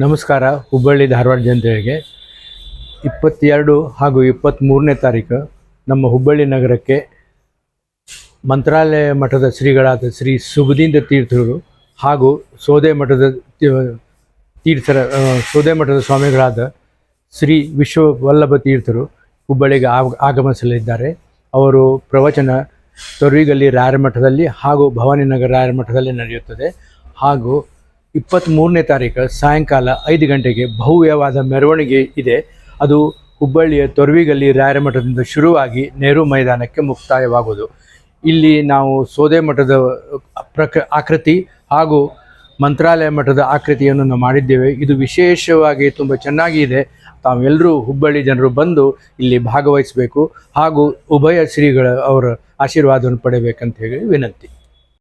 ನಮಸ್ಕಾರ, ಹುಬ್ಬಳ್ಳಿ ಧಾರವಾಡ ಜನತೆಗೆ. ಇಪ್ಪತ್ತೆರಡು ಹಾಗೂ ಇಪ್ಪತ್ತ್ಮೂರನೇ ತಾರೀಕು ನಮ್ಮ ಹುಬ್ಬಳ್ಳಿ ನಗರಕ್ಕೆ ಮಂತ್ರಾಲಯ ಮಠದ ಶ್ರೀಗಳಾದ ಶ್ರೀ ಸುಬುದೀಂದ್ರ ತೀರ್ಥರು ಹಾಗೂ ಸೋದೆ ಮಠದ ತೀರ್ಥರ ಸೋದೆ ಮಠದ ಸ್ವಾಮಿಗಳಾದ ಶ್ರೀ ವಿಶ್ವವಲ್ಲಭ ತೀರ್ಥರು ಹುಬ್ಬಳ್ಳಿಗೆ ಆಗ- ಆಗಮಿಸಲಿದ್ದಾರೆ. ಅವರು ಪ್ರವಚನ ತೊರವಿಗಲ್ಲಿ ರಾಯರ ಮಠದಲ್ಲಿ ಹಾಗೂ ಭವಾನಿನಗರ ರಾಯರ ಮಠದಲ್ಲಿ ನಡೆಯುತ್ತದೆ. ಹಾಗೂ ಇಪ್ಪತ್ತ್ಮೂರನೇ ತಾರೀಕು ಸಾಯಂಕಾಲ ಐದು ಗಂಟೆಗೆ ಭವ್ಯವಾದ ಮೆರವಣಿಗೆ ಇದೆ. ಅದು ಹುಬ್ಬಳ್ಳಿಯ ತೊರವಿಗಲ್ಲಿ ರಾಯರ ಮಠದಿಂದ ಶುರುವಾಗಿ ನೆಹರು ಮೈದಾನಕ್ಕೆ ಮುಕ್ತಾಯವಾಗುವುದು ಇಲ್ಲಿ ನಾವು ಸೋದೆ ಮಠದ ಪ್ರಕ ಆಕೃತಿ ಹಾಗೂ ಮಂತ್ರಾಲಯ ಮಠದ ಆಕೃತಿಯನ್ನು ನಾವು ಮಾಡಿದ್ದೇವೆ. ಇದು ವಿಶೇಷವಾಗಿ ತುಂಬ ಚೆನ್ನಾಗಿ ಇದೆ. ತಾವೆಲ್ಲರೂ ಹುಬ್ಬಳ್ಳಿ ಜನರು ಬಂದು ಇಲ್ಲಿ ಭಾಗವಹಿಸಬೇಕು ಹಾಗೂ ಉಭಯ ಶ್ರೀಗಳ ಅವರ ಆಶೀರ್ವಾದವನ್ನು ಪಡೆಯಬೇಕಂತ ಹೇಳಿ ವಿನಂತಿ.